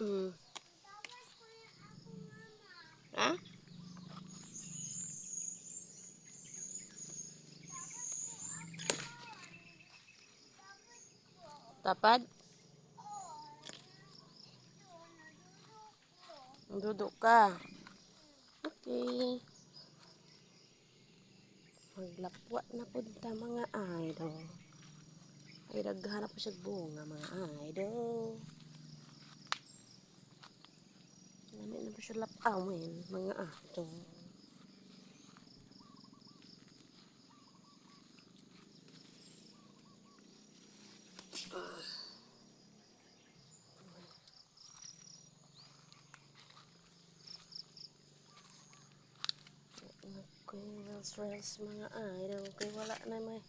Mm. Ha? Tapad? Duduk ka. Okay. Maglapwa na punta mga idol. Ay naghanap pa siya bunga mga idol. Dami na pa siya lapawin mga idol. Okay, reels, Rails mga idol. Okay, wala na may